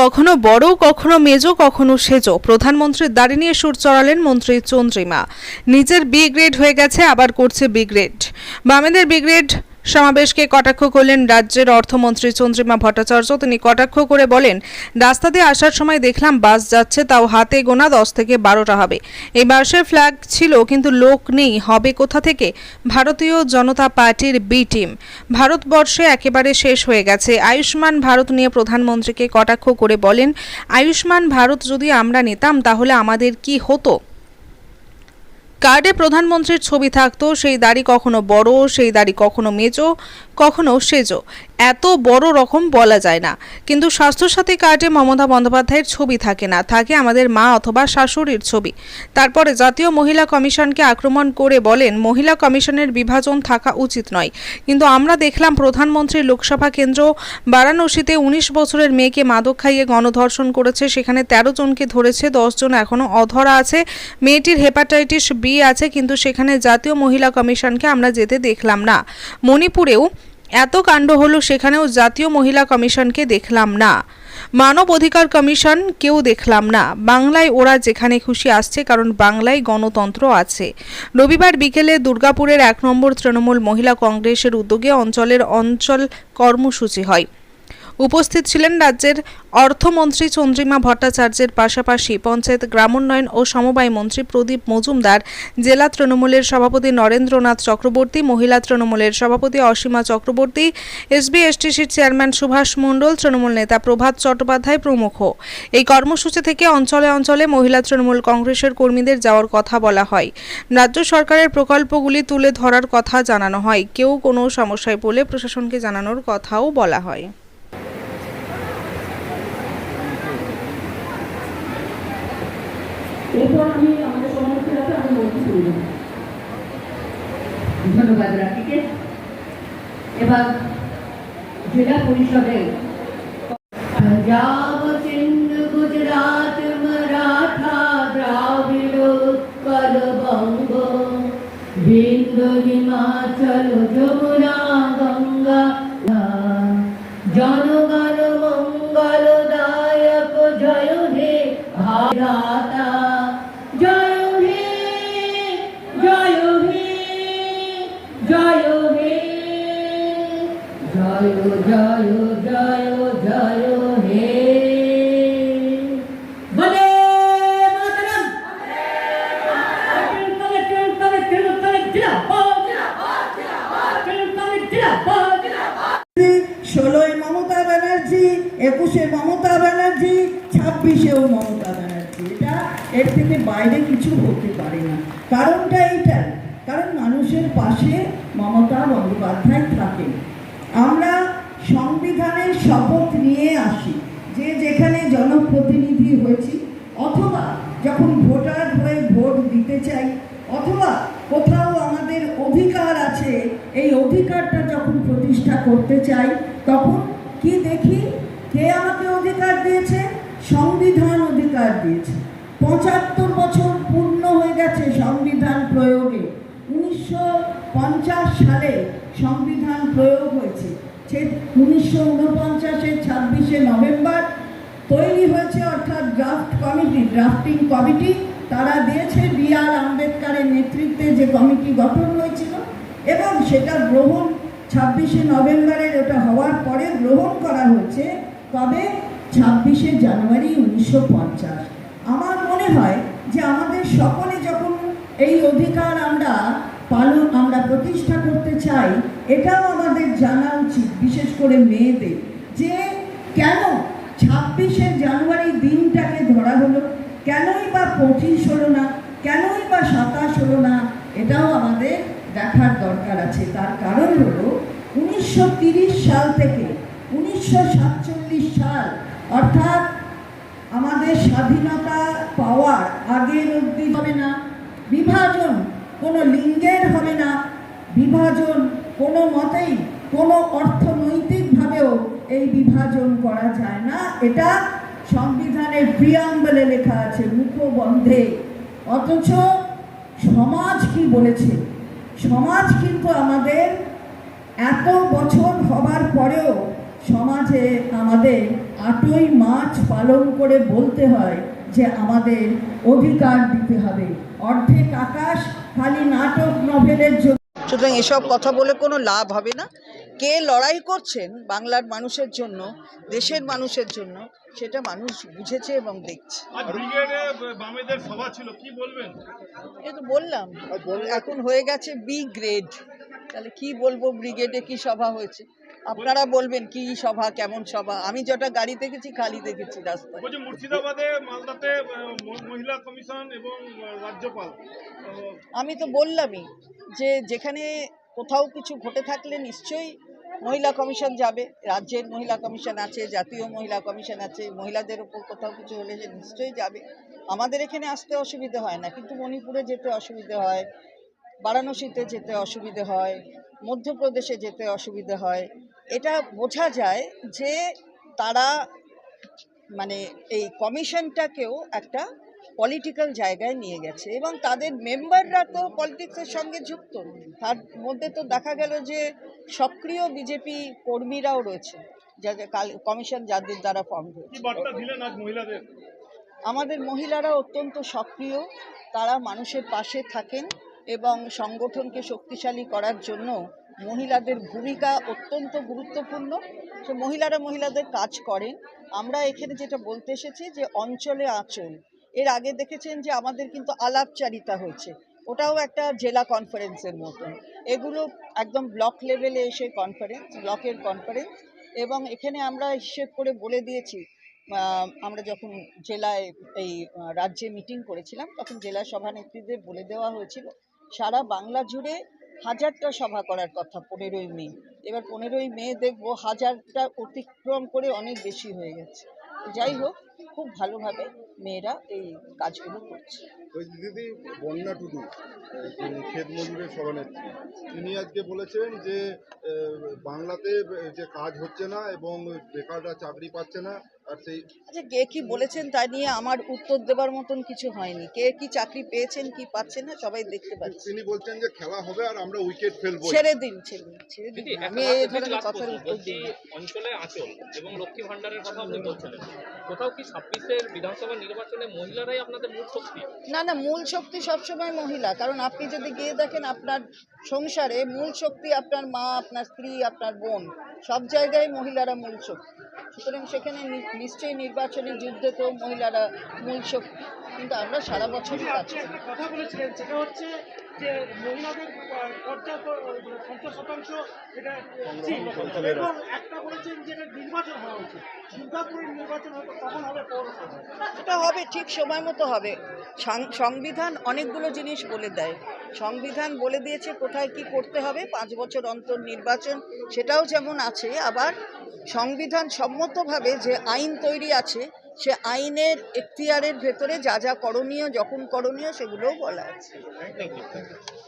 কখনো বড়, কখনো মেজো, কখনো সেজো। প্রধানমন্ত্রীর দাড়ি নিয়ে সুর চড়ালেন মন্ত্রী চন্দ্রিমা। নিজের বি গ্রেড হয়ে গেছে, আবার করছে বি গ্রেড বামেদের বি গ্রেড সমাবেশকে কটাক্ষ করলেন রাজ্যের অর্থমন্ত্রী চন্দ্রিমা ভট্টাচার্য। তিনি কটাক্ষ করে বলেন, রাস্তা দিয়ে আসার সময় দেখলাম বাস যাচ্ছে, তাও হাতে গোনা দশ থেকে বারোটা হবে। এই বাসের ফ্ল্যাগ ছিল, কিন্তু লোক নেই। হবে কোথা থেকে? ভারতীয় জনতা পার্টির বি টিম ভারতবর্ষে একেবারে শেষ হয়ে গেছে। আয়ুষ্মান ভারত নিয়ে প্রধানমন্ত্রীকে কটাক্ষ করে বলেন, আয়ুষ্মান ভারত যদি আমরা নিতাম, তাহলে আমাদের কি হতো? কার্ডে প্রধানমন্ত্রীর ছবি থাকতো সেই দাড়ি কখনো বড় সেই দাড়ি কখনো মেজো কখনো সেজো। এত বড় রকম বলা যায় না। কিন্তু স্বাস্থ্যসাথী কার্ডে মমতা বন্দ্যোপাধ্যায়ের ছবি থাকে না। থাকে আমাদের মা অথবা শাশুড়ির ছবি। তারপরে জাতীয় মহিলা কমিশনকে আক্রমণ করে বলেন, মহিলা কমিশনের বিভাজন থাকা উচিত নয়। কিন্তু আমরা দেখলাম প্রধানমন্ত্রী লোকসভা কেন্দ্র বারাণসীতে উনিশ বছরের মেয়েকে মাদক খাইয়ে গণধর্ষণ করেছে। সেখানে তেরো জনকে ধরেছে জন এখনও অধরা আছে। মেয়েটির হেপাটাইটিস বি আছে, কিন্তু সেখানে জাতীয় মহিলা কমিশনকে আমরা যেতে দেখলাম না। মণিপুরেও এত কাণ্ড হলো সেখানেও জাতীয় মহিলা কমিশনকে দেখলাম না। মানব অধিকার কমিশন কেউ দেখলাম না। বাংলায় ওরা যেখানে খুশি আসছে, কারণ বাংলায় গণতন্ত্র আছে। রবিবার বিকেলে দুর্গাপুরের এক নম্বর তৃণমূল মহিলা কংগ্রেসের উদ্যোগে অঞ্চলের অঞ্চল কর্মসূচি হয়। উপস্থিত ছিলেন রাজ্যের অর্থমন্ত্রী চন্দ্রিমা ভট্টাচার্যের পাশাপাশি পঞ্চায়েত গ্রামোন্নয়ন ও সমবায় মন্ত্রী প্রদীপ মজুমদার, জেলা তৃণমূলের সভাপতি নরেন্দ্রনাথ চক্রবর্তী, মহিলা তৃণমূলের সভাপতি অসীমা চক্রবর্তী এসবি এসটিসির চেয়ারম্যান সুভাষ মণ্ডল, তৃণমূল নেতা প্রভাত চট্টোপাধ্যায় প্রমুখ। এই কর্মসূচি থেকে অঞ্চলে অঞ্চলে মহিলা তৃণমূল কংগ্রেসের কর্মীদের যাওয়ার কথা বলা হয়। রাজ্য সরকারের প্রকল্পগুলি তুলে ধরার কথা জানানো হয়। কেউ কোনো সমস্যায় পড়লে প্রশাসনকে জানানোর কথাও বলা হয়। এরপর আমি আমাদের সমাবেশে রাখে আমি বলতে শুরু করি ধন্যবাদ রাখিকে। এবার জেলা পরিষদের পাঞ্জাব সিন্ধ গুজরাট, মারাঠা জনগণ মঙ্গল জয় হে ভারতা। জয় জয় জয় হে। বলে ষোলোই মমতা ব্যানার্জি, একুশে মমতা ব্যানার্জি, ছাব্বিশেও মমতা ব্যানার্জি। এটা এর থেকে বাইরে কিছু হতে পারে না। কারণটা এইটাই। কারণ মানুষের পাশে মমতা বন্দ্যোপাধ্যায় থাকেন। আমরা সংবিধানের শপথ নিয়ে আসি। যে যেখানে জনপ্রতিনিধি হয়েছি, অথবা যখন ভোটার হয়ে ভোট দিতে চাই, অথবা কোথাও আমাদের অধিকার আছে, এই অধিকারটা যখন প্রতিষ্ঠা করতে চাই, তখন কি দেখি? কে আমাকে অধিকার দিয়েছে? সংবিধান অধিকার দিয়েছে। পঁচাত্তর বছর পূর্ণ হয়ে গেছে সংবিধান প্রয়োগে। উনিশশো পঞ্চাশ সালে সংবিধান প্রয়োগ হয়েছে। সে উনিশশো উনপঞ্চাশের ছাব্বিশে নভেম্বর তৈরি হয়েছে, অর্থাৎ ড্রাফট কমিটি ড্রাফটিং কমিটি তারা দিয়েছে বি আর আম্বেদকারের নেতৃত্বে যে কমিটি গঠন হয়েছিল, এবং সেটা গ্রহণ ছাব্বিশে নভেম্বরের ওটা হওয়ার পরে গ্রহণ করা হয়েছে তবে ছাব্বিশে জানুয়ারি উনিশশো পঞ্চাশ। আমার মনে হয় যে আমাদের সকলে যখন এই অধিকার আমরা পালন আমরা প্রতিষ্ঠা করতে চাই, এটাও আমাদের জানা উচিত, বিশেষ করে মেয়েদের। যে কেন ছাব্বিশে জানুয়ারি দিনটাকে ধরা হলো, কেনই বা পঁচিশ হলো না, কেনই বা সাতাশ হলো না, এটাও আমাদের দেখার দরকার আছে। তার কারণ হলো উনিশশো সাল থেকে, উনিশশো সাতচল্লিশ সাল, অর্থাৎ আমাদের স্বাধীনতা পাওয়ার আগের অবধি হবে না, বিভাজন কোনো লিঙ্গের হবে না, বিভাজন কোনো মতেই, কোনো অর্থনৈতিকভাবেও এই বিভাজন করা যায় না। এটা সংবিধানের প্রিয়াম্বলে লেখা আছে, মুখবন্ধে। অথচ সমাজ কি বলেছে? সমাজ কিন্তু আমাদের এত বছর হবার পরেও সমাজে আমাদের আটই মাছ পালন করে বলতে হয় যে আমাদের অধিকার দিতে হবে। অর্ধেক আকাশ খালি নাটক নভেলের জন্য সুতরাং এসব কথা বলে কোনো লাভ হবে না। কে লড়াই করছেন বাংলার মানুষের জন্য দেশের মানুষের জন্য সেটা মানুষ বুঝেছে এবং দেখছে। আজ ব্রিগেডে বামেদের সভা ছিল কি বলবেন? এ তো বললাম এখন হয়ে গেছে বি গ্রেড তাহলে কি বলব ব্রিগেডে কি সভা হয়েছে? আপনারা বলবেন কি সভা কেমন সভা? আমি যেটা গাড়ি দেখেছি খালি দেখেছি রাস্তায়। মুর্শিদাবাদে মালদাতে মহিলা কমিশন এবং রাজ্যপাল। আমি তো বললামই যে যেখানে কোথাও কিছু ঘটে থাকলে নিশ্চয়ই মহিলা কমিশন যাবে রাজ্যের মহিলা কমিশন আছে জাতীয় মহিলা কমিশন আছে মহিলাদের ওপর কোথাও কিছু হলে যে নিশ্চয়ই যাবে। আমাদের এখানে আসতে অসুবিধে হয় না কিন্তু মণিপুরে যেতে অসুবিধে হয় বারাণসীতে যেতে অসুবিধে হয় মধ্যপ্রদেশে যেতে অসুবিধে হয় এটা বোঝা যায় যে তারা মানে এই কমিশনটাকেও একটা পলিটিক্যাল জায়গায় নিয়ে গেছে এবং তাদের মেম্বাররা তো পলিটিক্সের সঙ্গে যুক্ত। তার মধ্যে তো দেখা গেল যে সক্রিয় বিজেপি কর্মীরাও রয়েছে যাদের কাল কমিশন যাদের দ্বারা ফর্ম হয়েছে। আমাদের মহিলারা অত্যন্ত সক্রিয় তারা মানুষের পাশে থাকেন এবং সংগঠনকে শক্তিশালী করার জন্য মহিলাদের ভূমিকা অত্যন্ত গুরুত্বপূর্ণ। সে মহিলারা মহিলাদের কাজ করেন। আমরা এখানে যেটা বলতে এসেছি যে অঞ্চলে আঁচল। এর আগে দেখেছেন যে আমাদের কিন্তু আলাপচারিতা হয়েছে। ওটাও একটা জেলা কনফারেন্সের মতন। এগুলো একদম ব্লক লেভেলে এসে কনফারেন্স ব্লকের কনফারেন্স এবং এখানে আমরা হিসেব করে বলে দিয়েছি আমরা যখন জেলায় এই রাজ্যে মিটিং করেছিলাম, তখন জেলা সভানেত্রীদের বলে দেওয়া হয়েছিল, সারা বাংলা জুড়ে হাজারটা সভা করার কথা, পনেরোই মে। এবার পনেরোই মে দেখব হাজারটা অতিক্রম করে অনেক বেশি হয়ে গেছে। যাই হোক, খুব ভালোভাবে মেয়েরা এই কাজগুলো করছে। ওই দিদি বন্যা টুডু ক্ষেত মজুরের সভানেত্রী। তিনি আজকে বলেছেন যে বাংলাতে যে কাজ হচ্ছে না এবং বেকাররা চাকরি পাচ্ছে না আচ্ছা কে কি বলেছেন তা নিয়ে আমার উত্তর দেবার মতন কিছু হয়নি। কে কি চাকরি পেয়েছেন কি পাচ্ছেন না সবাই দেখতে পাচ্ছে। তিনি বলছেন যে খেলা হবে আর আমরা উইকেট ফেলব ছেড়ে দিন ছেড়ে দিন ছেড়ে দিন। আমি এই ধরনের কথার উত্তর দিই। না। অঞ্চলে আচল এবং লক্ষ্মী ভান্ডারের কথা আপনি বলছিলেন কোথাও কি ছাব্বিশের বিধানসভা নির্বাচনে মহিলারাই আপনাদের মূল শক্তি? না না মূল শক্তি সবসময় মহিলা কারণ আপনি যদি গিয়ে দেখেন আপনার সংসারে মূল শক্তি আপনার মা আপনার স্ত্রী আপনার বোন সব জায়গায় মহিলারা মূল শক্তি। সুতরাং সেখানে নিশ্চয়ই নির্বাচনী যুদ্ধেতেও মহিলারা মূল শক্তি কিন্তু আমরা সারা বছরই কাজ করি। সেটা যে মহিলাদের পঞ্চাশ শতাংশ এটা এবং একটা বলেছেন যে এটা নির্বাচন হওয়া উচিত। দুর্গাপুরের নির্বাচন হয়তো কখন হবে পৌরসভা এটা হবে ঠিক সময় মতো হবে। সাং- সংবিধান অনেকগুলো জিনিস বলে দেয়। সংবিধান বলে দিয়েছে কোথায় কি করতে হবে পাঁচ বছর অন্তর নির্বাচন সেটাও যেমন আছে আবার সংবিধান সম্মতভাবে যে আইন তৈরি আছে সে আইনের এখতিয়ারের ভেতরে যা যা করণীয় যখন করণীয় সেগুলোও বলা আছে।